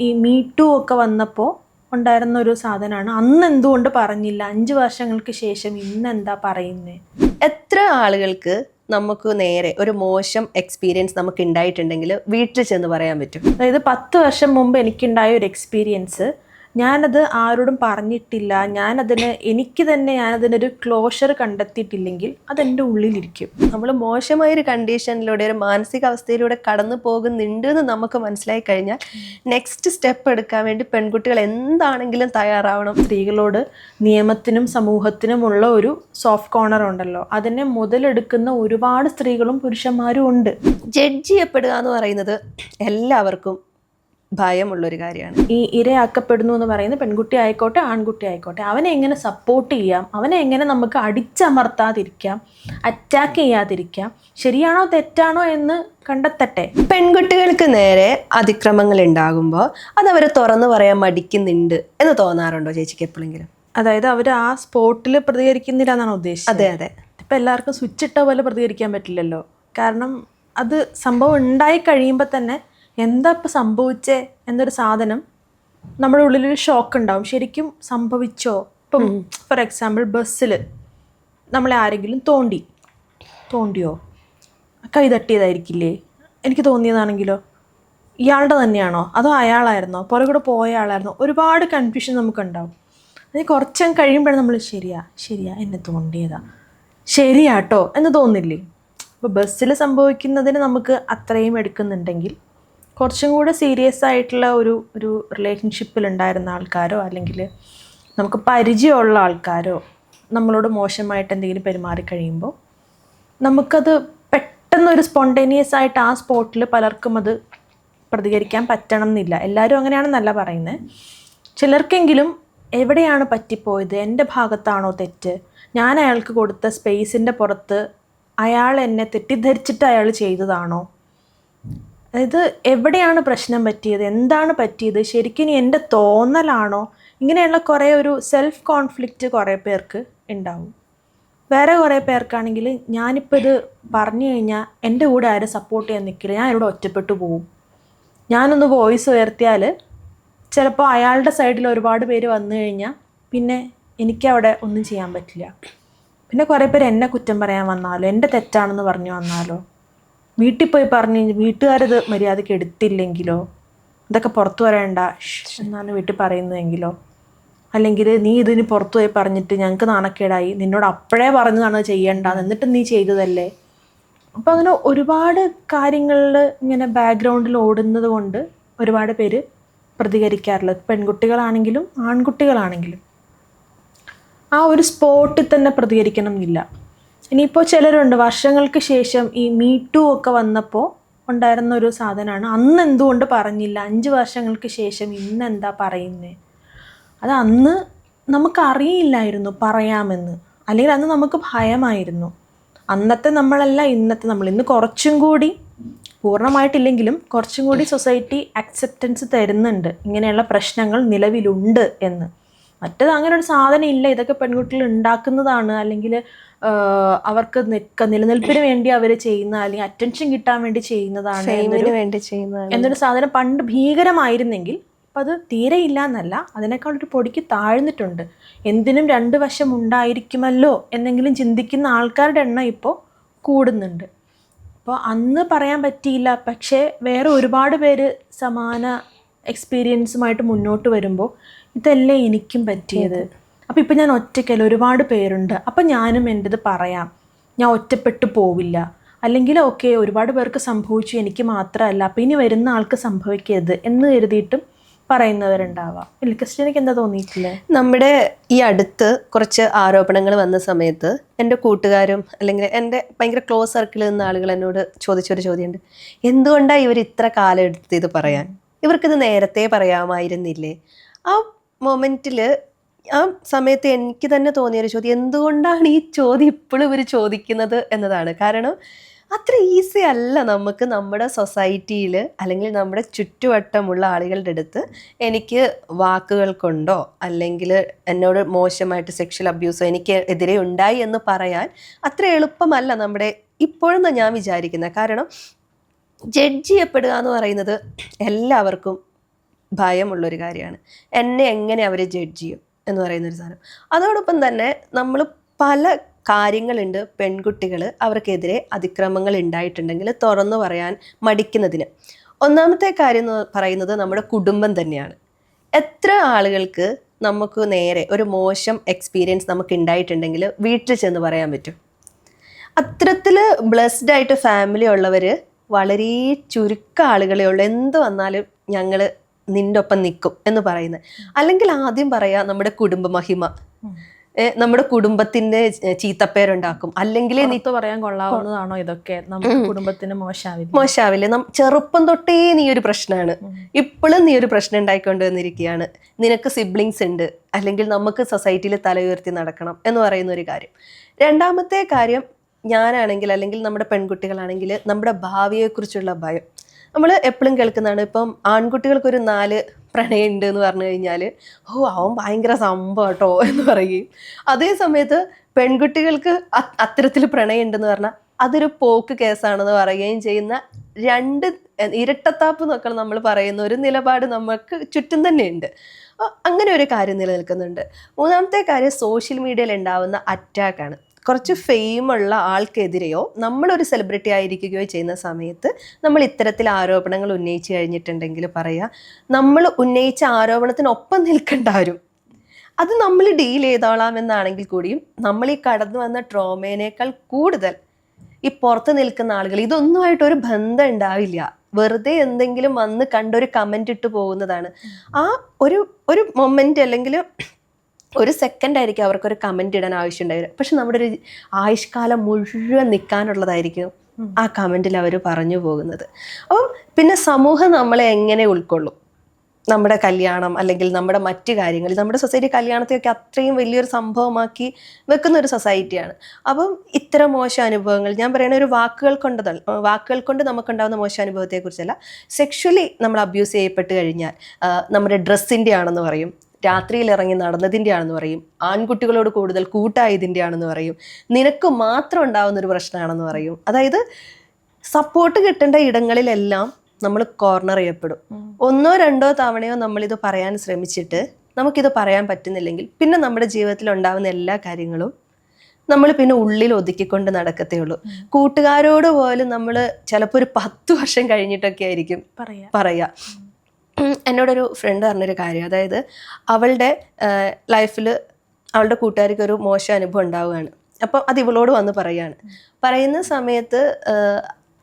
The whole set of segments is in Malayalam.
ഈ മീറ്റു ഒക്കെ വന്നപ്പോൾ ഉണ്ടായിരുന്ന ഒരു സാധനമാണ് അന്ന് എന്തുകൊണ്ട് പറഞ്ഞില്ല? അഞ്ച് വർഷങ്ങൾക്ക് ശേഷം ഇന്ന് എന്താ പറയുന്നത് എത്ര ആളുകൾക്ക് നമുക്ക് നേരെ ഒരു മോശം എക്സ്പീരിയൻസ് നമുക്ക് ഉണ്ടായിട്ടുണ്ടെങ്കിൽ വീട്ടിൽ ചെന്ന് പറയാൻ പറ്റും? അതായത് പത്ത് വർഷം മുമ്പ് എനിക്കുണ്ടായ ഒരു എക്സ്പീരിയൻസ് ഞാനത് ആരോടും പറഞ്ഞിട്ടില്ല. ഞാനതിന് എനിക്ക് തന്നെ ഞാനതിനൊരു ക്ലോഷർ കണ്ടെത്തിയിട്ടില്ലെങ്കിൽ അതെന്റെ ഉള്ളിലിരിക്കും. നമ്മൾ മോശമായ ഒരു കണ്ടീഷനിലൂടെ ഒരു മാനസികാവസ്ഥയിലൂടെ കടന്നു പോകുന്നുണ്ട് എന്ന് നമുക്ക് മനസ്സിലായി കഴിഞ്ഞാൽ നെക്സ്റ്റ് സ്റ്റെപ്പ് എടുക്കാൻ വേണ്ടി പെൺകുട്ടികൾ എന്താണെങ്കിലും തയ്യാറാവണം. സ്ത്രീകളോട് നിയമത്തിനും സമൂഹത്തിനുമുള്ള ഒരു സോഫ്റ്റ് കോർണർ ഉണ്ടല്ലോ. അതിനെ മുതലെടുക്കുന്ന ഒരുപാട് സ്ത്രീകളും പുരുഷന്മാരും ഉണ്ട്. ജഡ്ജ് ചെയ്യപ്പെടുക എന്ന് പറയുന്നത് എല്ലാവർക്കും ഭയമുള്ളൊരു കാര്യമാണ്. ഈ ഇരയാക്കപ്പെടുന്നു എന്ന് പറയുന്ന പെൺകുട്ടി ആയിക്കോട്ടെ ആൺകുട്ടി ആയിക്കോട്ടെ അവനെ എങ്ങനെ സപ്പോർട്ട് ചെയ്യാം അവനെ എങ്ങനെ നമുക്ക് അടിച്ചമർത്താതിരിക്കാം അറ്റാക്ക് ചെയ്യാതിരിക്കാം ശരിയാണോ തെറ്റാണോ എന്ന് കണ്ടെത്തട്ടെ. പെൺകുട്ടികൾക്ക് നേരെ അതിക്രമങ്ങൾ ഉണ്ടാകുമ്പോൾ അത് അവർ തുറന്നു പറയാൻ മടിക്കുന്നുണ്ട് എന്ന് തോന്നാറുണ്ടോ ചേച്ചിക്ക് എപ്പോഴെങ്കിലും? അതായത് അവർ ആ സ്പോട്ടിൽ പ്രതികരിക്കുന്നില്ല എന്നാണ് ഉദ്ദേശിച്ചത്. അതെ അതെ. ഇപ്പം എല്ലാവർക്കും സ്വിച്ച് ഇട്ട പോലെ പ്രതികരിക്കാൻ പറ്റില്ലല്ലോ. കാരണം അത് സംഭവം ഉണ്ടായി കഴിയുമ്പോൾ തന്നെ എന്താ ഇപ്പം സംഭവിച്ചേ എന്നൊരു സാധനം നമ്മുടെ ഉള്ളിലൊരു ഷോക്ക് ഉണ്ടാവും. ശരിക്കും സംഭവിച്ചോ? ഇപ്പം ഫോർ എക്സാമ്പിൾ ബസ്സിൽ നമ്മളെ ആരെങ്കിലും തോണ്ടി. തോണ്ടിയോ? കൈ തട്ടിയതായിരിക്കില്ലേ? എനിക്ക് തോന്നിയതാണെങ്കിലോ? ഇയാളുടെ തന്നെയാണോ? അതോ അയാളായിരുന്നോ? പുറകെ കൂടെ പോയ ആളായിരുന്നോ? ഒരുപാട് കൺഫ്യൂഷൻ നമുക്കുണ്ടാവും. അത് കുറച്ചും കഴിയുമ്പോഴാണ് നമ്മൾ ശരിയാ ശരിയാ എന്നെ തോണ്ടിയതാ. ശരിയാട്ടോ എന്ന് തോന്നില്ലേ? അപ്പോൾ ബസ്സിൽ സംഭവിക്കുന്നതിന് നമുക്ക് അത്രയും എടുക്കുന്നുണ്ടെങ്കിൽ കുറച്ചും കൂടെ സീരിയസ് ആയിട്ടുള്ള ഒരു ഒരു റിലേഷൻഷിപ്പിൽ ഉണ്ടായിരുന്ന ആൾക്കാരോ അല്ലെങ്കിൽ നമുക്ക് പരിചയമുള്ള ആൾക്കാരോ നമ്മളോട് മോശമായിട്ട് എന്തെങ്കിലും പെരുമാറി കഴിയുമ്പോൾ നമുക്കത് പെട്ടെന്ന് ഒരു സ്പോണ്ടേനിയസ് ആയിട്ട് ആ സ്പോട്ടിൽ പലർക്കും അത് പ്രതികരിക്കാൻ പറ്റണം എന്നില്ല എല്ലാവരും അങ്ങനെയാണെന്നല്ല പറയുന്നത് ചിലർക്കെങ്കിലും എവിടെയാണ് പറ്റിപ്പോയത്? എന്റെ ഭാഗത്താണോ തെറ്റ്? ഞാൻ അയാൾക്ക് കൊടുത്ത സ്പേസിന്റെ പുറത്ത് അയാൾ എന്നെ തെറ്റിദ്ധരിച്ചിട്ട് അയാൾ ചെയ്തതാണോ? അതായത് എവിടെയാണ് പ്രശ്നം പറ്റിയത്? എന്താണ് പറ്റിയത്? ശരിക്കും എന്റെ തോന്നലാണോ? ഇങ്ങനെയുള്ള കുറേ ഒരു സെൽഫ് കോൺഫ്ലിക്റ്റ് കുറേ പേർക്ക് ഉണ്ടാവും. വേറെ കുറേ പേർക്കാണെങ്കിൽ ഞാനിപ്പോൾ ഇത് പറഞ്ഞു കഴിഞ്ഞാൽ എന്റെ കൂടെ ആരും സപ്പോർട്ട് ചെയ്യാൻ നിൽക്കില്ല. ഞാൻ ഇവിടെ ഒറ്റപ്പെട്ടു പോവും. ഞാനൊന്ന് വോയിസ് ഉയർത്തിയാൽ ചിലപ്പോൾ അയാളുടെ സൈഡിൽ ഒരുപാട് പേര് വന്നു കഴിഞ്ഞാൽ പിന്നെ എനിക്കവിടെ ഒന്നും ചെയ്യാൻ പറ്റില്ല. പിന്നെ കുറേ പേര് എന്നെ കുറ്റം പറയാൻ വന്നാലോ? എന്റെ തെറ്റാണെന്ന് പറഞ്ഞു വന്നാലോ? വീട്ടിൽ പോയി പറഞ്ഞു വീട്ടുകാരത് മര്യാദയ്ക്ക് എടുത്തില്ലെങ്കിലോ? ഇതൊക്കെ പുറത്തു വരേണ്ട എന്നാണ് വീട്ടിൽ പറയുന്നതെങ്കിലോ? അല്ലെങ്കിൽ നീ ഇതിന് പുറത്തു പോയി പറഞ്ഞിട്ട് ഞങ്ങൾക്ക് നാണക്കേടായി. നിന്നോട് അപ്പോഴേ പറഞ്ഞതാണ് ചെയ്യേണ്ട എന്നിട്ട് നീ ചെയ്തതല്ലേ? അപ്പോൾ അങ്ങനെ ഒരുപാട് കാര്യങ്ങളിൽ ഇങ്ങനെ ബാക്ക്ഗ്രൗണ്ടിൽ ഓടുന്നത് കൊണ്ട് ഒരുപാട് പേര് പ്രതികരിക്കാറുള്ളത് പെൺകുട്ടികളാണെങ്കിലും ആൺകുട്ടികളാണെങ്കിലും. ആ ഒരു സ്പോട്ടിൽ തന്നെ പ്രതികരിക്കണം എന്നില്ല ഇനിയിപ്പോൾ ചിലരുണ്ട് വർഷങ്ങൾക്ക് ശേഷം ഈ മീ മീറ്റു ഒക്കെ വന്നപ്പോൾ ഉണ്ടായിരുന്ന ഒരു സാധനമാണ്. അന്ന് എന്തുകൊണ്ട് പറഞ്ഞില്ല? അഞ്ച് വർഷങ്ങൾക്ക് ശേഷം ഇന്ന് എന്താ പറയുന്നത് അത് അന്ന് നമുക്കറിയില്ലായിരുന്നു പറയാമെന്ന്. അല്ലെങ്കിൽ അന്ന് നമുക്ക് ഭയമായിരുന്നു. അന്നത്തെ നമ്മളല്ല ഇന്നത്തെ നമ്മൾ. ഇന്ന് കുറച്ചും കൂടി പൂർണമായിട്ടില്ലെങ്കിലും കുറച്ചും കൂടി സൊസൈറ്റി അക്സെപ്റ്റൻസ് തരുന്നുണ്ട്. ഇങ്ങനെയുള്ള പ്രശ്നങ്ങൾ നിലവിലുണ്ട് എന്ന്. മറ്റത് അങ്ങനെ ഒരു സാധനം ഇല്ല. ഇതൊക്കെ പെൺകുട്ടികൾ ഉണ്ടാക്കുന്നതാണ്. അല്ലെങ്കിൽ അവർക്ക് നിൽക്ക നിലനിൽപ്പിന് വേണ്ടി അവർ ചെയ്യുന്ന അല്ലെങ്കിൽ അറ്റൻഷൻ കിട്ടാൻ വേണ്ടി ചെയ്യുന്നതാണ് വേണ്ടി ചെയ്യുന്നതാണ്. എന്നൊരു സാധനം പണ്ട് ഭീകരമായിരുന്നെങ്കിൽ അപ്പം അത് തീരെ ഇല്ല എന്നല്ല അതിനേക്കാൾ ഒരു പൊടിക്ക് താഴ്ന്നിട്ടുണ്ട്. എന്തിനും രണ്ട് വശം ഉണ്ടായിരിക്കുമല്ലോ എന്നെങ്കിലും ചിന്തിക്കുന്ന ആൾക്കാരുടെ എണ്ണം ഇപ്പോൾ കൂടുന്നുണ്ട്. അപ്പോൾ അന്ന് പറയാൻ പറ്റിയില്ല പക്ഷേ വേറെ ഒരുപാട് പേര് സമാന എക്സ്പീരിയൻസുമായിട്ട് മുന്നോട്ട് വരുമ്പോൾ ഇതല്ലേ എനിക്കും പറ്റിയത്. അപ്പോൾ ഇപ്പം ഞാൻ ഒറ്റയ്ക്കല്ല ഒരുപാട് പേരുണ്ട്. അപ്പം ഞാനും എന്റെത് പറയാം. ഞാൻ ഒറ്റപ്പെട്ടു പോവില്ല. അല്ലെങ്കിൽ ഓക്കെ ഒരുപാട് പേർക്ക് സംഭവിച്ചു എനിക്ക് മാത്രമല്ല. അപ്പം ഇനി വരുന്ന ആൾക്ക് സംഭവിക്കരുത് എന്ന് കരുതിയിട്ടും പറയുന്നവരുണ്ടാവാം. ഇല്ല എനിക്ക് എന്താ തോന്നിയിട്ടില്ലേ നമ്മുടെ ഈ അടുത്ത് കുറച്ച് ആരോപണങ്ങൾ വന്ന സമയത്ത് എന്റെ കൂട്ടുകാരും അല്ലെങ്കിൽ എന്റെ ഭയങ്കര ക്ലോസ് സർക്കിളിൽ നിന്ന ആളുകൾ എന്നോട് ചോദിച്ചൊരു ചോദ്യമുണ്ട്. എന്തുകൊണ്ടാണ് ഇവർ ഇത്ര കാലം എടുത്ത് ഇത് പറയാൻ? ഇവർക്കിത് നേരത്തെ പറയാമായിരുന്നില്ലേ? ആ മൊമെന്റിൽ ആ സമയത്ത് എനിക്ക് തന്നെ തോന്നിയൊരു ചോദ്യം എന്തുകൊണ്ടാണ് ഈ ചോദ്യം ഇപ്പോഴും ഇവർ ചോദിക്കുന്നത് എന്നതാണ്. കാരണം അത്ര ഈസി അല്ല നമുക്ക് നമ്മുടെ സൊസൈറ്റിയിൽ അല്ലെങ്കിൽ നമ്മുടെ ചുറ്റുവട്ടമുള്ള ആളുകളുടെ അടുത്ത് എനിക്ക് വാക്കുകൾ കൊണ്ടോ അല്ലെങ്കിൽ എന്നോട് മോശമായിട്ട് സെക്ഷൽ അബ്യൂസോ എനിക്ക് എതിരെ ഉണ്ടായി എന്ന് പറയാൻ അത്ര എളുപ്പമല്ല നമ്മുടെ ഇപ്പോഴെന്ന് ഞാൻ വിചാരിക്കുന്നത് കാരണം ജഡ്ജ് ചെയ്യപ്പെടുക എന്ന് പറയുന്നത് എല്ലാവർക്കും ഭയമുള്ളൊരു കാര്യമാണ്. എന്നെ എങ്ങനെ അവർ ജഡ്ജ് ചെയ്യും? എന്ന് പറയുന്ന ഒരു സാധനം. അതോടൊപ്പം തന്നെ നമ്മൾ പല കാര്യങ്ങളുണ്ട് പെൺകുട്ടികൾ അവർക്കെതിരെ അതിക്രമങ്ങൾ ഉണ്ടായിട്ടുണ്ടെങ്കിൽ തുറന്നു പറയാൻ മടിക്കുന്നതിന്. ഒന്നാമത്തെ കാര്യം എന്ന് പറയുന്നത് നമ്മുടെ കുടുംബം തന്നെയാണ്. എത്ര ആളുകൾക്ക് നമുക്ക് നേരെ ഒരു മോശം എക്സ്പീരിയൻസ് നമുക്ക് ഉണ്ടായിട്ടുണ്ടെങ്കിൽ വീട്ടിൽ ചെന്ന് പറയാൻ പറ്റും. അത്തരത്തിൽ ബ്ലെസ്ഡ് ആയിട്ട് ഫാമിലി ഉള്ളവർ വളരെ ചുരുക്ക ആളുകളെ ഉള്ളൂ. എന്ത് വന്നാലും ഞങ്ങൾ നിന്റെ ഒപ്പം നിൽക്കും എന്ന് പറയുന്നത്. അല്ലെങ്കിൽ ആദ്യം പറയാ നമ്മുടെ കുടുംബ മഹിമ നമ്മുടെ കുടുംബത്തിന്റെ ചീത്തപ്പേരുണ്ടാക്കും. അല്ലെങ്കിൽ നീ പറയാൻ കൊള്ളാവുന്നതാണോ ഇതൊക്കെ? നമ്മുടെ കുടുംബത്തിന് മോശാവില്ല? മോശാവില്ല? ചെറുപ്പം തൊട്ടേ നീ ഒരു പ്രശ്നമാണ് ഇപ്പോഴും നീ ഒരു പ്രശ്നം ഉണ്ടായിക്കൊണ്ട് വന്നിരിക്കുകയാണ് നിനക്ക് സിബ്ലിങ്സ് ഉണ്ട്. അല്ലെങ്കിൽ നമുക്ക് സൊസൈറ്റിയിൽ തല ഉയർത്തി നടക്കണം എന്ന് പറയുന്ന ഒരു കാര്യം. രണ്ടാമത്തെ കാര്യം ഞാനാണെങ്കിൽ അല്ലെങ്കിൽ നമ്മുടെ പെൺകുട്ടികളാണെങ്കിൽ നമ്മുടെ ഭാവിയെക്കുറിച്ചുള്ള ഭയം. നമ്മൾ എപ്പോഴും കേൾക്കുന്നതാണ് ഇപ്പം ആൺകുട്ടികൾക്കൊരു നാല് പ്രണയമുണ്ട് എന്ന് പറഞ്ഞു കഴിഞ്ഞാൽ ഓ അവൻ ഭയങ്കര സംഭവം കേട്ടോ എന്ന് പറയുകയും അതേ സമയത്ത് പെൺകുട്ടികൾക്ക് അത്തരത്തിൽ പ്രണയമുണ്ടെന്ന് പറഞ്ഞാൽ അതൊരു പോക്ക് കേസാണെന്ന് പറയുകയും ചെയ്യുന്ന രണ്ട് ഇരട്ടത്താപ്പ് എന്നൊക്കെ നമ്മൾ പറയുന്ന ഒരു നിലപാട് നമുക്ക് ചുറ്റും തന്നെയുണ്ട്. അങ്ങനെ ഒരു കാര്യം നിലനിൽക്കുന്നുണ്ട്. മൂന്നാമത്തെ കാര്യം സോഷ്യൽ മീഡിയയിൽ ഉണ്ടാവുന്ന അറ്റാക്കാണ്. കുറച്ച് ഫെയിമുള്ള ആൾക്കെതിരെയോ നമ്മളൊരു സെലിബ്രിറ്റി ആയിരിക്കുകയോ ചെയ്യുന്ന സമയത്ത് നമ്മൾ ഇത്തരത്തിൽ ആരോപണങ്ങൾ ഉന്നയിച്ചു കഴിഞ്ഞിട്ടുണ്ടെങ്കിൽ പറയാ നമ്മൾ ഉന്നയിച്ച ആരോപണത്തിനൊപ്പം നിൽക്കേണ്ട ആരും. അത് നമ്മൾ ഡീൽ ചെയ്തോളാം എന്നാണെങ്കിൽ കൂടിയും നമ്മൾ ഈ കടന്നു വന്ന ട്രോമേനേക്കാൾ കൂടുതൽ ഈ പുറത്ത് നിൽക്കുന്ന ആളുകൾ ഇതൊന്നുമായിട്ട് ഒരു ബന്ധം ഉണ്ടാവില്ല. വെറുതെ എന്തെങ്കിലും വന്ന് കണ്ടൊരു കമന്റ് ഇട്ട് പോകുന്നതാണ്. ആ ഒരു ഒരു മൊമെന്റ് അല്ലെങ്കിൽ ഒരു സെക്കൻഡ് ആയിരിക്കും അവർക്കൊരു കമന്റ് ഇടാൻ ആവശ്യം ഉണ്ടായിരുന്നു പക്ഷെ നമ്മുടെ ഒരു ആയുഷ്കാലം മുഴുവൻ നിൽക്കാനുള്ളതായിരിക്കും ആ കമന്റിൽ അവർ പറഞ്ഞു പോകുന്നത്. അപ്പം പിന്നെ സമൂഹം നമ്മളെ എങ്ങനെ ഉൾക്കൊള്ളും? നമ്മുടെ കല്യാണം അല്ലെങ്കിൽ നമ്മുടെ മറ്റു കാര്യങ്ങൾ നമ്മുടെ സൊസൈറ്റി കല്യാണത്തെയൊക്കെ അത്രയും വലിയൊരു സംഭവമാക്കി വെക്കുന്ന ഒരു സൊസൈറ്റിയാണ് അപ്പം ഇത്തരം മോശം അനുഭവങ്ങൾ ഞാൻ പറയുന്ന ഒരു വാക്കുകൾ കൊണ്ട് വാക്കുകൾ കൊണ്ട് നമുക്കുണ്ടാകുന്ന മോശം അനുഭവത്തെക്കുറിച്ചല്ല. സെക്ഷലി നമ്മൾ അബ്യൂസ് ചെയ്യപ്പെട്ട് കഴിഞ്ഞാൽ നമ്മുടെ ഡ്രസ്സിന്റെ ആണെന്ന് പറയും. രാത്രിയിൽ ഇറങ്ങി നടന്നതിന്റെ ആണെന്ന് പറയും. ആൺകുട്ടികളോട് കൂടുതൽ കൂട്ടായതിന്റെ ആണെന്ന് പറയും. നിനക്ക് മാത്രം ഉണ്ടാകുന്ന ഒരു പ്രശ്നമാണെന്ന് പറയും. അതായത് സപ്പോർട്ട് കിട്ടേണ്ട ഇടങ്ങളിലെല്ലാം നമ്മൾ കോർണർ ചെയ്യപ്പെടും. ഒന്നോ രണ്ടോ തവണയോ നമ്മളിത് പറയാൻ ശ്രമിച്ചിട്ട് നമുക്കിത് പറയാൻ പറ്റുന്നില്ലെങ്കിൽ പിന്നെ നമ്മുടെ ജീവിതത്തിൽ ഉണ്ടാകുന്ന എല്ലാ കാര്യങ്ങളും നമ്മൾ പിന്നെ ഉള്ളിൽ ഒതുക്കിക്കൊണ്ട് നടക്കത്തേ ഉള്ളൂ. കൂട്ടുകാരോട് പോലും നമ്മൾ ചിലപ്പോൾ ഒരു പത്ത് വർഷം കഴിഞ്ഞിട്ടൊക്കെ ആയിരിക്കും പറയാ. എന്നോടൊരു ഫ്രണ്ട് പറഞ്ഞൊരു കാര്യം. അതായത് അവളുടെ ലൈഫിൽ അവളുടെ കൂട്ടുകാരിക്ക് ഒരു മോശം അനുഭവം ഉണ്ടാവുകയാണ്. അപ്പം അത് ഇവളോട് വന്ന് പറയാണ്. പറയുന്ന സമയത്ത്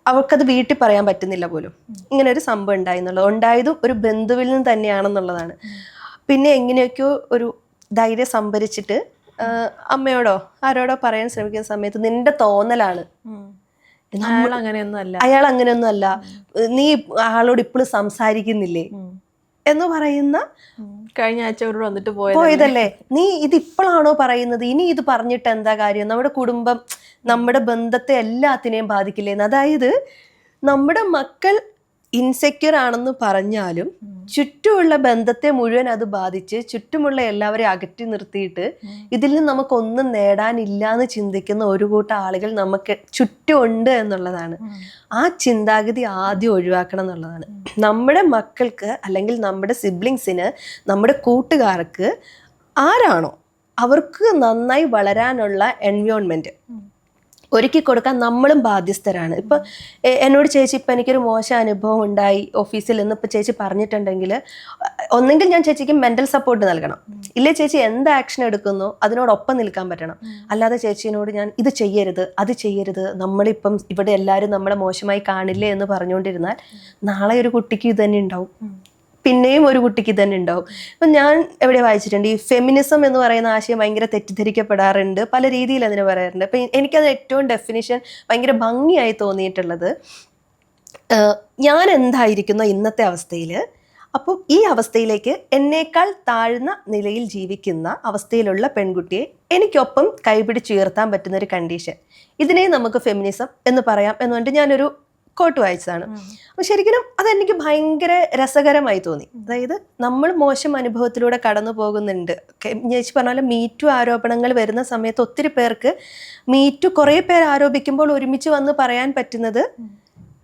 അവൾക്കത് വീട്ടിൽ പറയാൻ പറ്റുന്നില്ല പോലും. ഇങ്ങനെ ഒരു സംഭവം ഉണ്ടായി എന്നുള്ളത്. ഉണ്ടായതും ഒരു ബന്ധുവിൽ നിന്ന് തന്നെയാണെന്നുള്ളതാണ്. പിന്നെ എങ്ങനെയൊക്കെയോ ഒരു ധൈര്യം സംഭരിച്ചിട്ട് അമ്മയോടോ ആരോടോ പറയാൻ ശ്രമിക്കുന്ന സമയത്ത് നിന്റെ തോന്നലാണ്. അയാൾ അങ്ങനെയൊന്നും അല്ല നീ ആളോട് ഇപ്പോഴും സംസാരിക്കുന്നില്ലേ? എന്ന് പറയുന്ന കഴിഞ്ഞ ആഴ്ച ഇവിടെ വന്നിട്ട് പോയത് പോയതല്ലേ? നീ ഇത് ഇപ്പോഴാണോ പറയുന്നത്? ഇനി ഇത് പറഞ്ഞിട്ട് എന്താ കാര്യം? നമ്മുടെ കുടുംബം നമ്മുടെ ബന്ധത്തെ എല്ലാത്തിനെയും ബാധിക്കില്ലേന്ന്. അതായത് നമ്മുടെ മക്കൾ ഇൻസെക്യൂർ ആണെന്ന് പറഞ്ഞാലും ചുറ്റുമുള്ള ബന്ധത്തെ മുഴുവൻ അത് ബാധിച്ച് ചുറ്റുമുള്ള എല്ലാവരെയും അകറ്റി നിർത്തിയിട്ട് ഇതിൽ നിന്ന് നമുക്കൊന്നും നേടാനില്ല എന്ന് ചിന്തിക്കുന്ന ഒരു കൂട്ടം ആളുകൾ നമുക്ക് ചുറ്റുമുണ്ട് എന്നുള്ളതാണ്. ആ ചിന്താഗതി ആദ്യം ഒഴിവാക്കണം എന്നുള്ളതാണ്. നമ്മുടെ മക്കൾക്ക് അല്ലെങ്കിൽ നമ്മുടെ സിബ്ലിങ്സിന് നമ്മുടെ കൂട്ടുകാർക്ക് ആരാണോ അവർക്ക് നന്നായി വളരാനുള്ള എൻവയോൺമെന്റ് ഒരുക്കി കൊടുക്കാൻ നമ്മളും ബാധ്യസ്ഥരാണ്. ഇപ്പൊ എന്നോട് ചേച്ചി ഇപ്പൊ എനിക്കൊരു മോശം അനുഭവം ഉണ്ടായി ഓഫീസിൽ നിന്ന്. ഇപ്പൊ ചേച്ചി പറഞ്ഞിട്ടുണ്ടെങ്കിൽ ഒന്നെങ്കിൽ ഞാൻ ചേച്ചിക്ക് മെന്റൽ സപ്പോർട്ട് നൽകണം. ഇല്ലേ ചേച്ചി എന്ത് ആക്ഷൻ എടുക്കുന്നോ? അതിനോടൊപ്പം നിൽക്കാൻ പറ്റണം. അല്ലാതെ ചേച്ചിനോട് ഞാൻ ഇത് ചെയ്യരുത് അത് ചെയ്യരുത് നമ്മളിപ്പം ഇവിടെ എല്ലാവരും നമ്മളെ മോശമായി കാണില്ലേ എന്ന് പറഞ്ഞുകൊണ്ടിരുന്നാൽ നാളെ ഒരു കുട്ടിക്ക് ഇത് തന്നെ ഉണ്ടാവും. പിന്നെയും ഒരു കുട്ടിക്ക് തന്നെ ഉണ്ടാവും. അപ്പം ഞാൻ എവിടെ വായിച്ചിട്ടുണ്ട്? ഈ ഫെമിനിസം എന്ന് പറയുന്ന ആശയം ഭയങ്കര തെറ്റിദ്ധരിക്കപ്പെടാറുണ്ട്. പല രീതിയിൽ അതിന് പറയാറുണ്ട്. അപ്പം എനിക്കത് ഏറ്റവും ഡെഫിനിഷൻ ഭയങ്കര ഭംഗിയായി തോന്നിയിട്ടുള്ളത് ഞാൻ എന്തായിരിക്കുന്ന ഇന്നത്തെ അവസ്ഥയിൽ? അപ്പം ഈ അവസ്ഥയിലേക്ക് എന്നേക്കാൾ താഴ്ന്ന നിലയിൽ ജീവിക്കുന്ന അവസ്ഥയിലുള്ള പെൺകുട്ടിയെ എനിക്കൊപ്പം കൈപിടിച്ചുയർത്താൻ പറ്റുന്ന ഒരു കണ്ടീഷൻ ഇതിനെ നമുക്ക് ഫെമിനിസം എന്ന് പറയാം എന്ന് പറഞ്ഞിട്ട് ഞാനൊരു കോട്ട് വായിച്ചതാണ്. അപ്പൊ ശരിക്കും അതെനിക്ക് ഭയങ്കര രസകരമായി തോന്നി. അതായത് നമ്മൾ മോശം അനുഭവത്തിലൂടെ കടന്നു പോകുന്നുണ്ട്. ഞാൻ ചേച്ചി പറഞ്ഞ പോലെ മീറ്റു ആരോപണങ്ങൾ വരുന്ന സമയത്ത് ഒത്തിരി പേർക്ക് മീറ്റു കുറേ പേർ ആരോപിക്കുമ്പോൾ ഒരുമിച്ച് വന്ന് പറയാൻ പറ്റുന്നത്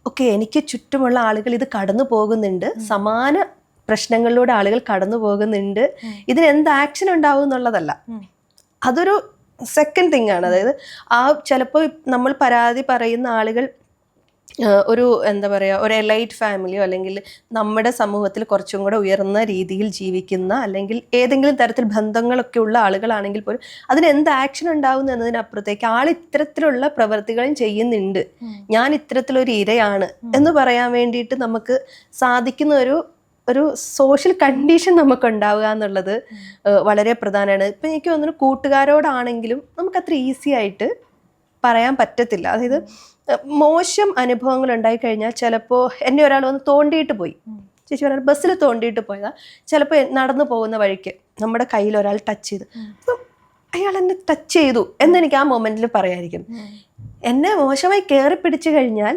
ഓക്കെ എനിക്ക് ചുറ്റുമുള്ള ആളുകൾ ഇത് കടന്നു പോകുന്നുണ്ട്. സമാന പ്രശ്നങ്ങളിലൂടെ ആളുകൾ കടന്നു പോകുന്നുണ്ട്. ഇതിന് എന്ത് ആക്ഷൻ ഉണ്ടാവും എന്നുള്ളതല്ല. അതൊരു സെക്കൻഡ് തിങ് ആണ്. അതായത് ആ ചിലപ്പോൾ നമ്മൾ പരാതി പറയുന്ന ആളുകൾ ഒരു എന്താ പറയുക ഒരു എലൈറ്റ് ഫാമിലിയോ അല്ലെങ്കിൽ നമ്മുടെ സമൂഹത്തിൽ കുറച്ചും കൂടെ ഉയർന്ന രീതിയിൽ ജീവിക്കുന്ന അല്ലെങ്കിൽ ഏതെങ്കിലും തരത്തിൽ ബന്ധങ്ങളൊക്കെ ഉള്ള ആളുകളാണെങ്കിൽ പോലും അതിന് എന്ത് ആക്ഷൻ ഉണ്ടാവും എന്നതിനപ്പുറത്തേക്ക് ആൾ ഇത്തരത്തിലുള്ള പ്രവൃത്തികളും ചെയ്യുന്നുണ്ട്. ഞാൻ ഇത്തരത്തിലൊരു ഇരയാണ് എന്ന് പറയാൻ വേണ്ടിയിട്ട് നമുക്ക് സാധിക്കുന്ന ഒരു ഒരു സോഷ്യൽ കണ്ടീഷൻ നമുക്ക് ഉണ്ടാവുക എന്നുള്ളത് വളരെ പ്രധാനമാണ്. ഇപ്പം എനിക്ക് തോന്നുന്നു കൂട്ടുകാരോടാണെങ്കിലും നമുക്കത്ര ഈസി ആയിട്ട് പറയാൻ പറ്റത്തില്ല. അതായത് മോശം അനുഭവങ്ങൾ ഉണ്ടായി കഴിഞ്ഞാൽ ചിലപ്പോൾ എന്നെ ഒരാൾ വന്ന് തോണ്ടിയിട്ട് പോയി. ചേച്ചി പറഞ്ഞാൽ ബസ്സിൽ തോണ്ടിയിട്ട് പോയതാ. ചിലപ്പോൾ നടന്നു പോകുന്ന വഴിക്ക് നമ്മുടെ കയ്യിൽ ഒരാൾ ടച്ച് ചെയ്തു. അപ്പം അയാൾ എന്നെ ടച്ച് ചെയ്തു എന്നെനിക്ക് ആ മൊമെന്റിൽ പറയായിരിക്കും. എന്നെ മോശമായി കയറി പിടിച്ചു കഴിഞ്ഞാൽ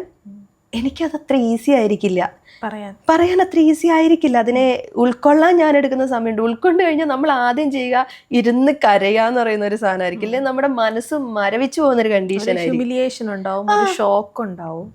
എനിക്കത് അത്ര ഈസി ആയിരിക്കില്ല. പറയാൻ. പറയാൻ അത്ര ഈസി ആയിരിക്കില്ല. അതിനെ ഉൾക്കൊള്ളാൻ ഞാൻ എടുക്കുന്ന സമയമുണ്ട്. ഉൾക്കൊണ്ട് കഴിഞ്ഞാൽ നമ്മൾ ആദ്യം ചെയ്യുക ഇരുന്ന് കരയുക കരയാന്ന് പറയുന്ന ഒരു സാധനമായിരിക്കും അല്ലെങ്കിൽ നമ്മുടെ മനസ്സ് മരവിച്ചു പോകുന്ന ഒരു കണ്ടീഷൻ ഹ്യൂമിലിയേഷൻ ഉണ്ടാവും ഷോക്ക് ഉണ്ടാവും.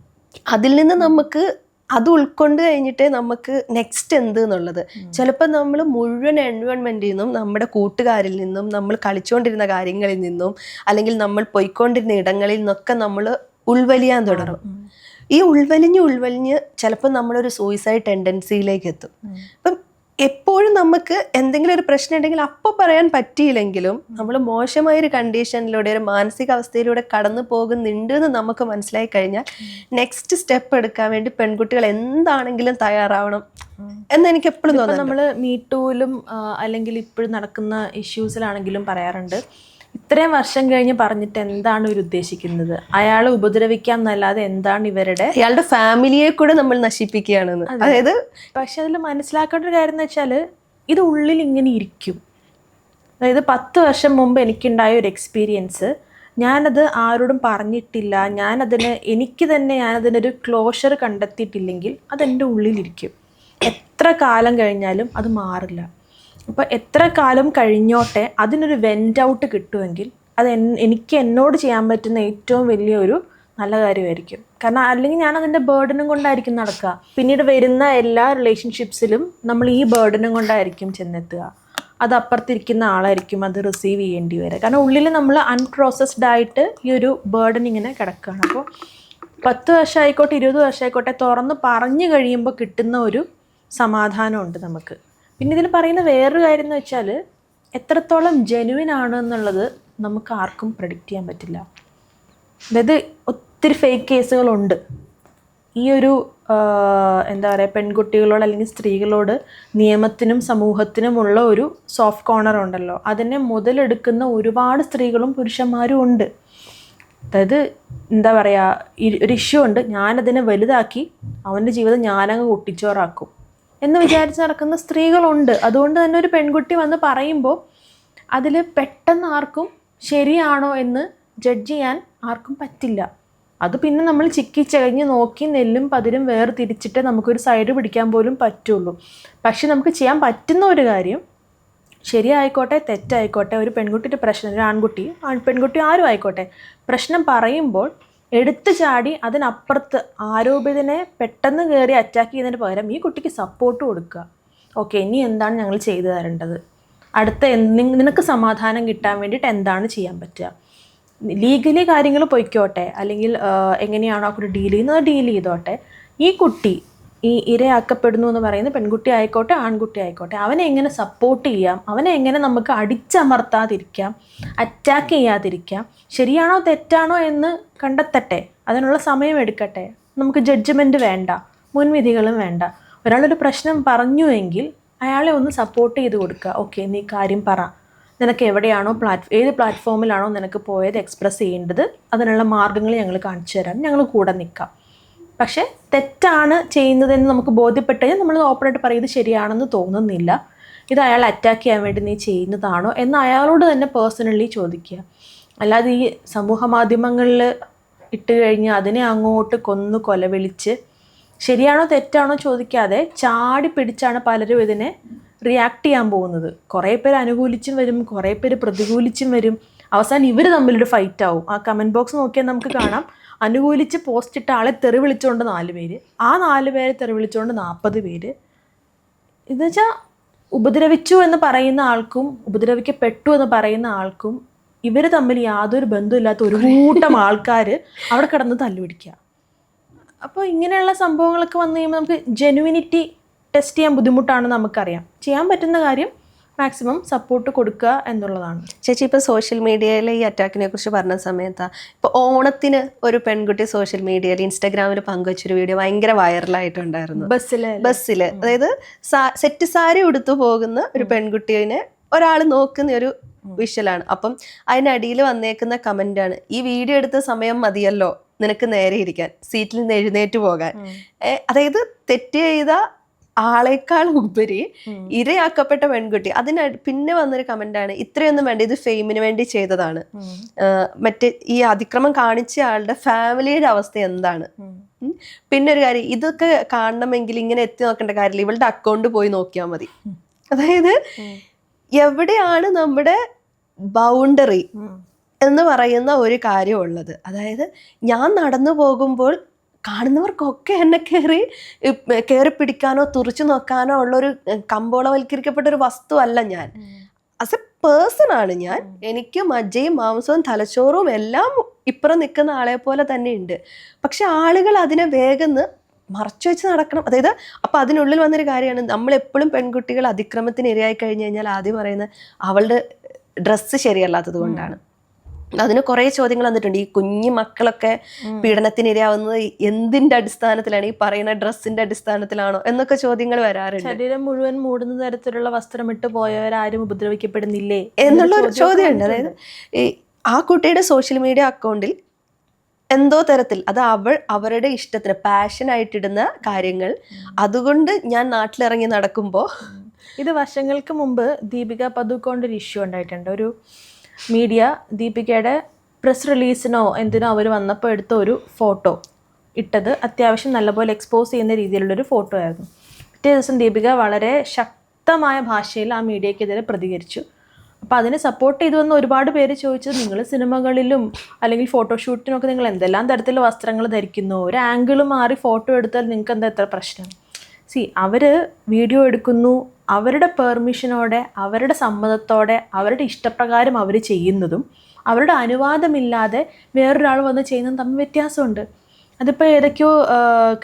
അതിൽ നിന്ന് നമുക്ക് അത് ഉൾക്കൊണ്ട് കഴിഞ്ഞിട്ടേ നമുക്ക് നെക്സ്റ്റ് എന്ത് എന്നുള്ളത്. ചിലപ്പോൾ നമ്മൾ മുഴുവൻ എൻവയോൺമെന്റിൽ നിന്നും നമ്മുടെ കൂട്ടുകാരിൽ നിന്നും നമ്മൾ കളിച്ചുകൊണ്ടിരുന്ന കാര്യങ്ങളിൽ നിന്നും അല്ലെങ്കിൽ നമ്മൾ പോയിക്കൊണ്ടിരുന്ന ഇടങ്ങളിൽ നിന്നൊക്കെ നമ്മൾ ഉൾവലിയാൻ തുടങ്ങും. ഈ ഉൾവലിഞ്ഞ് ഉൾവലിഞ്ഞ് ചിലപ്പോൾ നമ്മളൊരു സൂയിസൈഡ് ടെൻഡൻസിയിലേക്ക് എത്തും. അപ്പം എപ്പോഴും നമുക്ക് എന്തെങ്കിലും ഒരു പ്രശ്നം ഉണ്ടെങ്കിൽ അപ്പോൾ പറയാൻ പറ്റിയില്ലെങ്കിലും നമ്മൾ മോശമായ ഒരു കണ്ടീഷനിലൂടെ ഒരു മാനസികാവസ്ഥയിലൂടെ കടന്നു പോകുന്നുണ്ട് എന്ന് നമുക്ക് മനസ്സിലായി കഴിഞ്ഞാൽ നെക്സ്റ്റ് സ്റ്റെപ്പ് എടുക്കാൻ വേണ്ടി പെൺകുട്ടികൾ എന്താണെങ്കിലും തയ്യാറാവണം എന്ന് എനിക്ക് എപ്പോഴും തോന്നുന്നു തോന്നുന്നു മീ മീറ്റൂലും അല്ലെങ്കിൽ ഇപ്പോഴും നടക്കുന്ന ഇഷ്യൂസിലാണെങ്കിലും പറയാറുണ്ട്. ഇത്രയും വർഷം കഴിഞ്ഞ് പറഞ്ഞിട്ട് എന്താണ് ഇവർ ഉദ്ദേശിക്കുന്നത്? അയാളെ ഉപദ്രവിക്കാം എന്നല്ലാതെ എന്താണ് ഇവരുടെ അയാളുടെ ഫാമിലിയെ കൂടെ നമ്മൾ നശിപ്പിക്കുകയാണെന്ന്. അതായത് പക്ഷെ അതിൽ മനസ്സിലാക്കേണ്ട ഒരു കാര്യം എന്ന് വെച്ചാൽ ഇത് ഉള്ളിൽ ഇങ്ങനെ ഇരിക്കും. അതായത് പത്ത് വർഷം മുമ്പ് എനിക്കുണ്ടായ ഒരു എക്സ്പീരിയൻസ് ഞാനത് ആരോടും പറഞ്ഞിട്ടില്ല. ഞാനതിന് എനിക്ക് തന്നെ ഞാനതിനൊരു ക്ലോഷർ കണ്ടെത്തിയിട്ടില്ലെങ്കിൽ അതെന്റെ ഉള്ളിലിരിക്കും എത്ര കാലം കഴിഞ്ഞാലും അത് മാറില്ല. അപ്പോൾ എത്ര കാലം കഴിഞ്ഞോട്ടെ അതിനൊരു വെന്റ് ഔട്ട് കിട്ടുമെങ്കിൽ അത് എനിക്ക് എന്നോട് ചെയ്യാൻ പറ്റുന്ന ഏറ്റവും വലിയൊരു നല്ല കാര്യമായിരിക്കും. കാരണം അല്ലെങ്കിൽ ഞാൻ അതിന്റെ ബേർഡനും കൊണ്ടായിരിക്കും നടക്കുക. പിന്നീട് വരുന്ന എല്ലാ റിലേഷൻഷിപ്സിലും നമ്മൾ ഈ ബേർഡനും കൊണ്ടായിരിക്കും ചെന്നെത്തുക. അത് അപ്പുറത്തിരിക്കുന്ന ആളായിരിക്കും അത് റിസീവ് ചെയ്യേണ്ടി വരിക. കാരണം ഉള്ളിൽ നമ്മൾ അൺപ്രോസസ്ഡ് ആയിട്ട് ഈ ഒരു ബേർഡൻ ഇങ്ങനെ കിടക്കുകയാണ്. അപ്പോൾ പത്ത് വർഷമായിക്കോട്ടെ ഇരുപത് വർഷമായിക്കോട്ടെ തുറന്ന് പറഞ്ഞു കഴിയുമ്പോൾ കിട്ടുന്ന ഒരു സമാധാനമുണ്ട് നമുക്ക്. പിന്നെ ഇതിൽ പറയുന്ന വേറൊരു കാര്യം എന്ന് വെച്ചാൽ എത്രത്തോളം ജെനുവിൻ ആണ് എന്നുള്ളത് നമുക്ക് ആർക്കും പ്രഡിക്റ്റ് ചെയ്യാൻ പറ്റില്ല. അതായത് ഒത്തിരി ഫേക്ക് കേസുകളുണ്ട് ഈ ഒരു എന്താ പറയുക പെൺകുട്ടികളോട് അല്ലെങ്കിൽ സ്ത്രീകളോട് നിയമത്തിനും സമൂഹത്തിനുമുള്ള ഒരു സോഫ്റ്റ് കോർണർ ഉണ്ടല്ലോ. അതിനെ മുതലെടുക്കുന്ന ഒരുപാട് സ്ത്രീകളും പുരുഷന്മാരും ഉണ്ട്. അതായത് എന്താ പറയുക ഒരു ഇഷ്യൂ ഉണ്ട്. ഞാനതിനെ വലുതാക്കി അവന്റെ ജീവിതം ഞാനങ്ങ് കുട്ടിച്ചോറാക്കും. എന്ന് വിചാരിച്ച് നടക്കുന്ന സ്ത്രീകളുണ്ട്. അതുകൊണ്ട് തന്നെ ഒരു പെൺകുട്ടി വന്ന് പറയുമ്പോൾ അതിൽ പെട്ടെന്ന് ആർക്കും ശരിയാണോ എന്ന് ജഡ്ജ് ചെയ്യാൻ ആർക്കും പറ്റില്ല. അത് പിന്നെ നമ്മൾ ചിക്കിച്ചകഞ്ഞ് നോക്കി നെല്ലും പതിരും വേർതിരിച്ചിട്ട് നമുക്കൊരു സൈഡ് പിടിക്കാൻ പോലും പറ്റുള്ളൂ. പക്ഷെ നമുക്ക് ചെയ്യാൻ പറ്റുന്ന ഒരു കാര്യം ശരിയായിക്കോട്ടെ തെറ്റായിക്കോട്ടെ ഒരു പെൺകുട്ടിയുടെ പ്രശ്നം ഒരു ആൺകുട്ടി പെൺകുട്ടി ആരും ആയിക്കോട്ടെ പ്രശ്നം പറയുമ്പോൾ എടുത്തു ചാടി അതിനപ്പുറത്ത് ആരോപിതനെ പെട്ടെന്ന് കയറി അറ്റാക്ക് ചെയ്യുന്നതിന് പകരം ഈ കുട്ടിക്ക് സപ്പോർട്ട് കൊടുക്കുക. ഓക്കെ ഇനി എന്താണ് ഞങ്ങൾ ചെയ്തു തരേണ്ടത്? അടുത്ത നിനക്ക് സമാധാനം കിട്ടാൻ വേണ്ടിയിട്ട് എന്താണ് ചെയ്യാൻ പറ്റുക? ലീഗലി കാര്യങ്ങൾ പൊയ്ക്കോട്ടെ. അല്ലെങ്കിൽ എങ്ങനെയാണോ ആ കുട്ടി ഡീൽ ചെയ്യുന്നത് ഡീൽ ചെയ്തോട്ടെ. ഈ കുട്ടി ഈ ഇരയാക്കപ്പെടുന്നു എന്ന് പറയുന്ന പെൺകുട്ടി ആയിക്കോട്ടെ ആൺകുട്ടി ആയിക്കോട്ടെ അവനെ എങ്ങനെ സപ്പോർട്ട് ചെയ്യാം അവനെ എങ്ങനെ നമുക്ക് അടിച്ചമർത്താതിരിക്കാം അറ്റാക്ക് ചെയ്യാതിരിക്കാം ശരിയാണോ തെറ്റാണോ എന്ന് കണ്ടെത്തട്ടെ അതിനുള്ള സമയം എടുക്കട്ടെ. നമുക്ക് ജഡ്ജ്മെന്റ് വേണ്ട മുൻവിധികളും വേണ്ട. ഒരാളൊരു പ്രശ്നം പറഞ്ഞു എങ്കിൽ അയാളെ ഒന്ന് സപ്പോർട്ട് ചെയ്ത് കൊടുക്കുക. ഓക്കെ നീ കാര്യം പറ. നിനക്ക് എവിടെയാണോ പ്ലാറ്റ് ഏത് പ്ലാറ്റ്ഫോമിലാണോ നിനക്ക് പോയത് എക്സ്പ്രസ് ചെയ്യേണ്ടത് അതിനുള്ള മാർഗങ്ങൾ ഞങ്ങൾ കാണിച്ചു തരാം. ഞങ്ങൾ കൂടെ നിൽക്കാം. പക്ഷേ തെറ്റാണ് ചെയ്യുന്നതെന്ന് നമുക്ക് ബോധ്യപ്പെട്ട് കഴിഞ്ഞാൽ നമ്മൾ ഓപ്പണായിട്ട് പറയും ഇത് ശരിയാണെന്ന് തോന്നുന്നില്ല. ഇത് അയാൾ അറ്റാക്ക് ചെയ്യാൻ വേണ്ടി നീ ചെയ്യുന്നതാണോ എന്ന് അയാളോട് തന്നെ പേഴ്സണലി ചോദിക്കുക. അല്ലാതെ ഈ സമൂഹ മാധ്യമങ്ങളിൽ ഇട്ട് കഴിഞ്ഞ് അതിനെ അങ്ങോട്ട് കൊന്നു കൊലവിളിച്ച് ശരിയാണോ തെറ്റാണോ ചോദിക്കാതെ ചാടി പിടിച്ചാണ് പലരും ഇതിനെ റിയാക്ട് ചെയ്യാൻ പോകുന്നത്. കുറേ പേര് അനുകൂലിച്ചും വരും കുറേ പേര് പ്രതികൂലിച്ചും വരും. അവസാനം ഇവർ തമ്മിലൊരു ഫൈറ്റ് ആവും. ആ കമന്റ് ബോക്സ് നോക്കിയാൽ നമുക്ക് കാണാം. അനുകൂലിച്ച് പോസ്റ്റ് ഇട്ട ആളെ തെറി വിളിച്ചുകൊണ്ട് നാല് പേര്. ആ നാല് പേരെ തെറി വിളിച്ചുകൊണ്ട് നാൽപ്പത് പേര്. എന്ന് വെച്ചാൽ ഉപദ്രവിച്ചു എന്ന് പറയുന്ന ആൾക്കും ഉപദ്രവിക്കപ്പെട്ടു എന്ന് പറയുന്ന ആൾക്കും ഇവർ തമ്മിൽ യാതൊരു ബന്ധമില്ലാത്ത ഒരു കൂട്ടം ആൾക്കാർ അവിടെ കിടന്ന് തല്ലുപിടിക്കുക അപ്പോൾ ഇങ്ങനെയുള്ള സംഭവങ്ങളൊക്കെ വന്നു കഴിയുമ്പോൾ നമുക്ക് ജെനുവിനിറ്റി ടെസ്റ്റ് ചെയ്യാൻ ബുദ്ധിമുട്ടാണെന്ന് നമുക്കറിയാം. ചെയ്യാൻ പറ്റുന്ന കാര്യം മാക്സിമം സപ്പോർട്ട് കൊടുക്കുക എന്നുള്ളതാണ്. ചേച്ചി ഇപ്പോൾ സോഷ്യൽ മീഡിയയിൽ ഈ അറ്റാക്കിനെ കുറിച്ച് പറഞ്ഞ സമയത്ത് ഇപ്പോൾ ഓണത്തിന് ഒരു പെൺകുട്ടി സോഷ്യൽ മീഡിയയിൽ ഇൻസ്റ്റാഗ്രാമിൽ പങ്കുവച്ചൊരു വീഡിയോ ഭയങ്കര വൈറലായിട്ടുണ്ടായിരുന്നു ബസ്സിൽ ബസ്സിൽ അതായത് സെറ്റ് സാരി ഉടുത്തു പോകുന്ന ഒരു പെൺകുട്ടിനെ ഒരാൾ നോക്കുന്ന ഒരു വിഷ്വലാണ് അപ്പം അതിനടിയിൽ വന്നേക്കുന്ന കമന്റ് ആണ് ഈ വീഡിയോ എടുത്ത സമയം മതിയല്ലോ നിനക്ക് നേരെ ഇരിക്കാൻ സീറ്റിൽ നിന്ന് എഴുന്നേറ്റ് പോകാൻ. അതായത് തെറ്റ് ചെയ്ത ആളെക്കാൾ ഉപരി ഇരയാക്കപ്പെട്ട പെൺകുട്ടി. അതിന് പിന്നെ വന്നൊരു കമന്റാണ് ഇത്രയൊന്നും വേണ്ട ഇത് ഫെയിമിന് വേണ്ടി ചെയ്തതാണ്. മറ്റേ ഈ അതിക്രമം കാണിച്ച ആളുടെ ഫാമിലിയുടെ അവസ്ഥ എന്താണ്? പിന്നെ ഒരു കാര്യം ഇതൊക്കെ കാണണമെങ്കിൽ ഇങ്ങനെ എത്തി നോക്കേണ്ട കാര്യമില്ല. ഇവളുടെ അക്കൗണ്ട് പോയി നോക്കിയാൽ മതി. അതായത് എവിടെയാണ് നമ്മുടെ ബൗണ്ടറി എന്ന് പറയുന്ന ഒരു കാര്യമുള്ളത്. അതായത് ഞാൻ നടന്നു പോകുമ്പോൾ കാണുന്നവർക്കൊക്കെ എന്നെ കയറി കയറി പിടിക്കാനോ തുറച്ചു നോക്കാനോ ഉള്ളൊരു കമ്പോളവൽക്കരിക്കപ്പെട്ട ഒരു വസ്തു അല്ല ഞാൻ ആസ് എ പേഴ്സൺ ആണ് ഞാൻ. എനിക്ക് മജ്ജയും മാംസവും തലച്ചോറും എല്ലാം ഇപ്പുറം നിൽക്കുന്ന ആളെ പോലെ തന്നെ ഉണ്ട്. പക്ഷെ ആളുകൾ അതിനെ വേഗം മറച്ചു വെച്ച് നടക്കണം. അതായത് അപ്പൊ അതിനുള്ളിൽ വന്നൊരു കാര്യമാണ്. നമ്മൾ എപ്പോഴും പെൺകുട്ടികൾ അതിക്രമത്തിന് ഇരയായി കഴിഞ്ഞു കഴിഞ്ഞാൽ ആദ്യം പറയുന്നത് അവളുടെ ഡ്രസ്സ് ശരിയല്ലാത്തത് കൊണ്ടാണ്. അതിന് കുറേ ചോദ്യങ്ങൾ വന്നിട്ടുണ്ട്. ഈ കുഞ്ഞു മക്കളൊക്കെ പീഡനത്തിനിരയാവുന്നത് എന്തിന്റെ അടിസ്ഥാനത്തിലാണ്? ഈ പറയുന്ന ഡ്രസ്സിന്റെ അടിസ്ഥാനത്തിലാണോ? എന്നൊക്കെ ചോദ്യങ്ങൾ വരാറുണ്ട്. ശരീരം മുഴുവൻ മൂടുന്ന തരത്തിലുള്ള വസ്ത്രം ഇട്ട് പോയവരാരും ഉപദ്രവിക്കപ്പെടുന്നില്ലേ? എന്നുള്ള ഒരു ചോദ്യമുണ്ട്. അതായത് ഈ ആ കുട്ടിയുടെ സോഷ്യൽ മീഡിയ അക്കൗണ്ടിൽ എന്തോ തരത്തിൽ അത് അവൾ അവരുടെ ഇഷ്ടത്തിന് പാഷനായിട്ടിടുന്ന കാര്യങ്ങൾ. അതുകൊണ്ട് ഞാൻ നാട്ടിലിറങ്ങി നടക്കുമ്പോൾ ഇത് വർഷങ്ങൾക്ക് മുമ്പ് ദീപിക പദുക്കോണ്ട് ഒരു ഇഷ്യൂ ഉണ്ടായിട്ടുണ്ട്. ഒരു മീഡിയ ദീപികയുടെ പ്രസ് റിലീസിനോ എന്തിനോ അവർ വന്നപ്പോൾ എടുത്ത ഒരു ഫോട്ടോ ഇട്ടത് അത്യാവശ്യം നല്ലപോലെ എക്സ്പോസ് ചെയ്യുന്ന രീതിയിലുള്ളൊരു ഫോട്ടോ ആയിരുന്നു. പിറ്റേ ദിവസം ദീപിക വളരെ ശക്തമായ ഭാഷയിൽ ആ മീഡിയക്കെതിരെ പ്രതികരിച്ചു. അപ്പോൾ അതിനെ സപ്പോർട്ട് ചെയ്തു വന്ന ഒരുപാട് പേര് ചോദിച്ചത് നിങ്ങൾ സിനിമകളിലും അല്ലെങ്കിൽ ഫോട്ടോഷൂട്ടിനൊക്കെ നിങ്ങൾ എന്തെല്ലാം തരത്തിലുള്ള വസ്ത്രങ്ങൾ ധരിക്കുന്നു? ഒരു ആംഗിൾ മാറി ഫോട്ടോ എടുത്താൽ നിങ്ങൾക്ക് എന്താ എത്ര പ്രശ്നം? സി അവർ വീഡിയോ എടുക്കുന്നു അവരുടെ പെർമിഷനോടെ അവരുടെ സമ്മതത്തോടെ അവരുടെ ഇഷ്ടപ്രകാരം അവർ ചെയ്യുന്നതും അവരുടെ അനുവാദമില്ലാതെ വേറൊരാൾ വന്ന് ചെയ്യുന്നതും തമ്മിൽ വ്യത്യാസമുണ്ട്. അതിപ്പോൾ ഏതൊക്കെയോ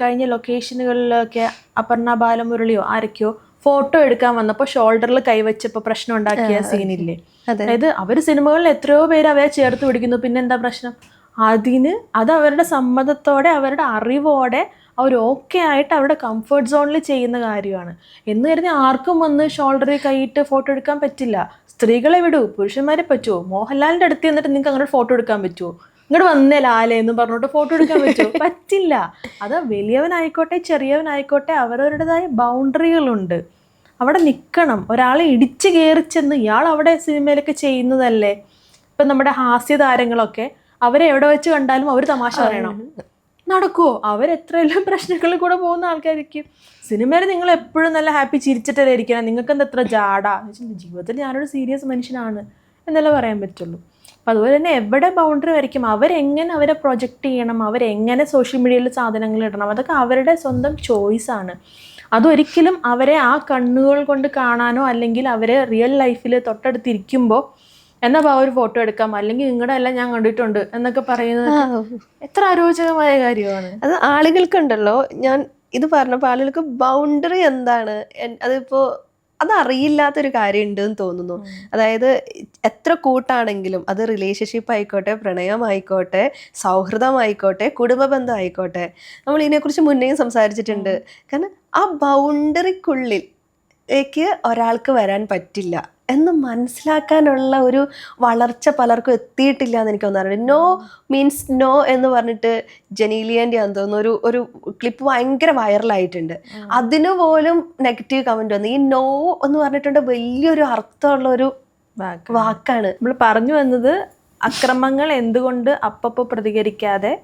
കഴിഞ്ഞ ലൊക്കേഷനുകളിലൊക്കെ അപർണ ബാലമുരളിയോ ആരൊക്കെയോ ഫോട്ടോ എടുക്കാൻ വന്നപ്പോൾ ഷോൾഡറിൽ കൈവച്ചപ്പോൾ പ്രശ്നം ഉണ്ടാക്കിയ സീനില്ലേ? അതെ. അതായത് അവർ സിനിമകളിൽ എത്രയോ പേര് അവരെ ചേർത്ത് പിടിക്കുന്നു. പിന്നെന്താ പ്രശ്നം? അതിന് അത് അവരുടെ സമ്മതത്തോടെ അവരുടെ അറിവോടെ അവർ ഓക്കെ ആയിട്ട് അവരുടെ കംഫർട്ട് സോണിൽ ചെയ്യുന്ന കാര്യമാണ്. എന്ന് കരുതി ആർക്കും വന്ന് ഷോൾഡറിൽ കൈയിട്ട് ഫോട്ടോ എടുക്കാൻ പറ്റില്ല. സ്ത്രീകളെ വിടൂ പുരുഷന്മാരെ പറ്റുമോ മോഹൻലാലിന്റെ അടുത്ത് എന്നിട്ട് നിങ്ങൾക്ക് അങ്ങനെ ഫോട്ടോ എടുക്കാൻ പറ്റുമോ ഇങ്ങോട്ട് വന്നേ ലാലേ എന്ന് പറഞ്ഞോട്ട് ഫോട്ടോ എടുക്കാൻ പറ്റുമോ പറ്റില്ല. അത് വലിയവനായിക്കോട്ടെ ചെറിയവനായിക്കോട്ടെ അവരവരുടേതായ ബൗണ്ടറികളുണ്ട് അവിടെ നിൽക്കണം ഒരാളെ ഇടിച്ച് കയറി ചെന്ന് ഇയാൾ അവിടെ സിനിമയിലൊക്കെ ചെയ്യുന്നതല്ലേ? ഇപ്പം നമ്മുടെ ഹാസ്യ താരങ്ങളൊക്കെ അവരെ എവിടെ വെച്ച് കണ്ടാലും അവർ തമാശ പറയണം. നടക്കുമോ അവരെത്രയെല്ലാം പ്രശ്നങ്ങളിൽ കൂടെ പോകുന്ന ആൾക്കാരായിരിക്കും. സിനിമയിൽ നിങ്ങൾ എപ്പോഴും നല്ല ഹാപ്പി ചിരിച്ചിട്ടല്ലേ ഇരിക്കണം? നിങ്ങൾക്ക് എന്താ എത്ര ജാടാ ജീവിതത്തിൽ ഞാനൊരു സീരിയസ് മനുഷ്യനാണ് എന്നല്ലേ പറയാൻ പറ്റുള്ളൂ. അപ്പം അതുപോലെ തന്നെ എവിടെ ബൗണ്ടറി വരയ്ക്കും? അവരെങ്ങനെ അവരെ പ്രൊജക്റ്റ് ചെയ്യണം? അവരെങ്ങനെ സോഷ്യൽ മീഡിയയിൽ സാധനങ്ങൾ ഇടണം? അതൊക്കെ അവരുടെ സ്വന്തം ചോയ്സാണ് അതൊരിക്കലും അവരെ ആ കണ്ണുകൾ കൊണ്ട് കാണാനോ അല്ലെങ്കിൽ അവരെ റിയൽ ലൈഫിൽ തൊട്ടടുത്തിരിക്കുമ്പോൾ എന്നാ പാ ഒരു ഫോട്ടോ എടുക്കാം. അല്ലെങ്കിൽ നിങ്ങളുടെ എല്ലാം ഞാൻ കണ്ടിട്ടുണ്ട് എന്നൊക്കെ പറയുന്നത് എത്ര അരോചകമായ കാര്യമാണ്. അത് ആളുകൾക്കുണ്ടല്ലോ. ഞാൻ ഇത് പറഞ്ഞപ്പോൾ ആളുകൾക്ക് ബൗണ്ടറി എന്താണ്? അതിപ്പോ അത് അറിയില്ലാത്തൊരു കാര്യം ഉണ്ട് എന്ന് തോന്നുന്നു അതായത് എത്ര കൂട്ടാണെങ്കിലും അത് റിലേഷൻഷിപ്പ് ആയിക്കോട്ടെ പ്രണയമായിക്കോട്ടെ സൗഹൃദമായിക്കോട്ടെ കുടുംബ ബന്ധം ആയിക്കോട്ടെ നമ്മൾ ഇതിനെക്കുറിച്ച് മുന്നേയും സംസാരിച്ചിട്ടുണ്ട്. കാരണം ആ ബൗണ്ടറിക്കുള്ളിൽ േക്ക് ഒരാൾക്ക് വരാൻ പറ്റില്ല എന്ന് മനസ്സിലാക്കാനുള്ള ഒരു വളർച്ച പലർക്കും എത്തിയിട്ടില്ല എന്ന് എനിക്ക് തോന്നാറുണ്ട്. നോ മീൻസ് നോ എന്ന് പറഞ്ഞിട്ട് ജനീലിയന്റെ ആണെന്ന് തോന്നുന്നു. ഒരു ഒരു ക്ലിപ്പ് ഭയങ്കര വൈറലായിട്ടുണ്ട് അതിനു പോലും നെഗറ്റീവ് കമന്റ് വന്നു. ഈ നോ എന്ന് പറഞ്ഞിട്ടുണ്ട് വലിയൊരു അർത്ഥമുള്ള ഒരു വാക്കാണ്. നമ്മൾ പറഞ്ഞു വന്നത് അക്രമങ്ങൾ എന്തുകൊണ്ട് അപ്പപ്പോൾ പ്രതികരിക്കാതെ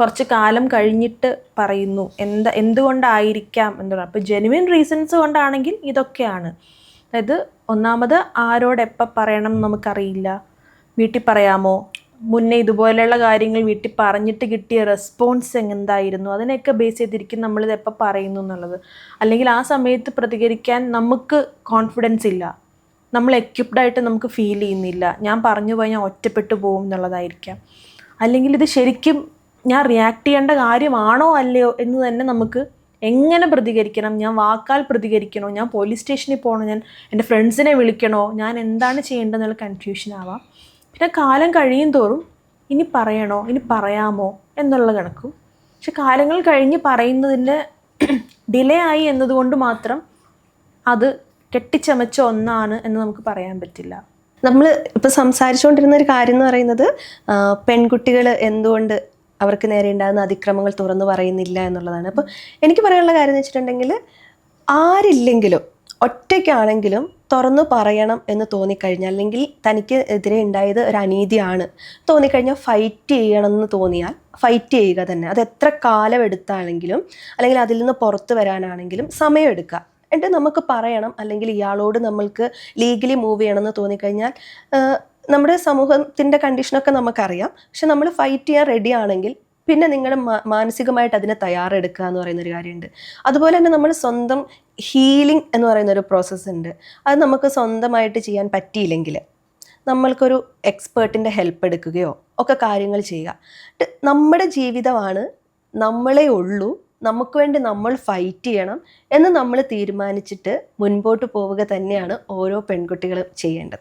കുറച്ച് കാലം കഴിഞ്ഞിട്ട് പറയുന്നു. എന്താ എന്തുകൊണ്ടായിരിക്കാം എന്ന് പറയുന്നത് അപ്പോൾ ജെനുവിൻ റീസൺസ് കൊണ്ടാണെങ്കിൽ ഇതൊക്കെയാണ്. അതായത് ഒന്നാമത് ആരോട് എപ്പോൾ പറയണം നമുക്കറിയില്ല. വീട്ടിൽ പറയാമോ? മുന്നേ ഇതുപോലെയുള്ള കാര്യങ്ങൾ വീട്ടിൽ പറഞ്ഞിട്ട് കിട്ടിയ റെസ്പോൺസ് എന്തായിരുന്നു അതിനെയൊക്കെ ബേസ് ചെയ്തിരിക്കും നമ്മളിത് എപ്പോൾ പറയുന്നു എന്നുള്ളത്. അല്ലെങ്കിൽ ആ സമയത്ത് പ്രതികരിക്കാൻ നമുക്ക് കോൺഫിഡൻസ് ഇല്ല. നമ്മൾ എക്യുപ്ഡ് ആയിട്ട് നമുക്ക് ഫീൽ ചെയ്യുന്നില്ല. ഞാൻ പറഞ്ഞു പോയി ഞാൻ ഒറ്റപ്പെട്ടു പോകും എന്നുള്ളതായിരിക്കാം. അല്ലെങ്കിൽ ഇത് ശരിക്കും ഞാൻ റിയാക്ട് ചെയ്യേണ്ട കാര്യമാണോ അല്ലയോ എന്ന് തന്നെ നമുക്ക് എങ്ങനെ പ്രതികരിക്കണം? ഞാൻ വാക്കാൽ പ്രതികരിക്കണോ? ഞാൻ പോലീസ് സ്റ്റേഷനിൽ പോകണോ ഞാൻ എന്റെ ഫ്രണ്ട്സിനെ വിളിക്കണോ? ഞാൻ എന്താണ് ചെയ്യേണ്ടതെന്നുള്ള കൺഫ്യൂഷൻ ആവാം. പിന്നെ കാലം കഴിയും തോറും ഇനി പറയണോ? ഇനി പറയാമോ? എന്നുള്ള കണക്കും. പക്ഷെ കാലങ്ങൾ കഴിഞ്ഞ് പറയുന്നതിന്റെ ഡിലേ ആയി എന്നതുകൊണ്ട് മാത്രം അത് കെട്ടിച്ചമച്ച ഒന്നാണ് എന്ന് നമുക്ക് പറയാൻ പറ്റില്ല. നമ്മൾ ഇപ്പോൾ സംസാരിച്ചുകൊണ്ടിരുന്ന ഒരു കാര്യം എന്ന് പറയുന്നത് പെൺകുട്ടികൾ എന്തുകൊണ്ട് അവർക്ക് നേരെ ഉണ്ടാകുന്ന അതിക്രമങ്ങൾ തുറന്നു പറയുന്നില്ല എന്നുള്ളതാണ്. അപ്പോൾ എനിക്ക് പറയാനുള്ള കാര്യം എന്ന് വെച്ചിട്ടുണ്ടെങ്കിൽ ആരില്ലെങ്കിലും ഒറ്റയ്ക്കാണെങ്കിലും തുറന്നു പറയണം എന്ന് തോന്നിക്കഴിഞ്ഞാൽ അല്ലെങ്കിൽ തനിക്ക് എതിരെ ഉണ്ടായത് ഒരു അനീതിയാണ് തോന്നിക്കഴിഞ്ഞാൽ ഫൈറ്റ് ചെയ്യണം എന്ന് തോന്നിയാൽ ഫൈറ്റ് ചെയ്യുക തന്നെ. അത് എത്ര കാലമെടുത്താണെങ്കിലും അല്ലെങ്കിൽ അതിൽ നിന്ന് പുറത്തു വരാനാണെങ്കിലും സമയമെടുക്കുക എന്നിട്ട് നമുക്ക് പറയണം അല്ലെങ്കിൽ ഇയാളോട് നമ്മൾക്ക് ലീഗലി മൂവ് ചെയ്യണം എന്ന് തോന്നിക്കഴിഞ്ഞാൽ നമ്മുടെ സമൂഹത്തിന്റെ കണ്ടീഷനൊക്കെ നമുക്കറിയാം. പക്ഷെ നമ്മൾ ഫൈറ്റ് ചെയ്യാൻ റെഡി ആണെങ്കിൽ പിന്നെ നിങ്ങൾ മാനസികമായിട്ട് അതിനെ തയ്യാറെടുക്കുക എന്ന് പറയുന്ന ഒരു കാര്യമുണ്ട്. അതുപോലെ തന്നെ നമ്മൾ സ്വന്തം ഹീലിംഗ് എന്ന് പറയുന്ന ഒരു പ്രോസസ്സ് ഉണ്ട്. അത് നമുക്ക് സ്വന്തമായിട്ട് ചെയ്യാൻ പറ്റിയില്ലെങ്കിൽ നമ്മൾക്കൊരു എക്സ്പേർട്ടിന്റെ ഹെൽപ്പ് എടുക്കുകയോ ഒക്കെ കാര്യങ്ങൾ ചെയ്യുക. നമ്മുടെ ജീവിതമാണ് നമ്മളെ ഉള്ളൂ. നമുക്ക് വേണ്ടി നമ്മൾ ഫൈറ്റ് ചെയ്യണം എന്ന് നമ്മൾ തീരുമാനിച്ചിട്ട് മുൻപോട്ട് പോവുക തന്നെയാണ് ഓരോ പെൺകുട്ടികളും ചെയ്യേണ്ടത്.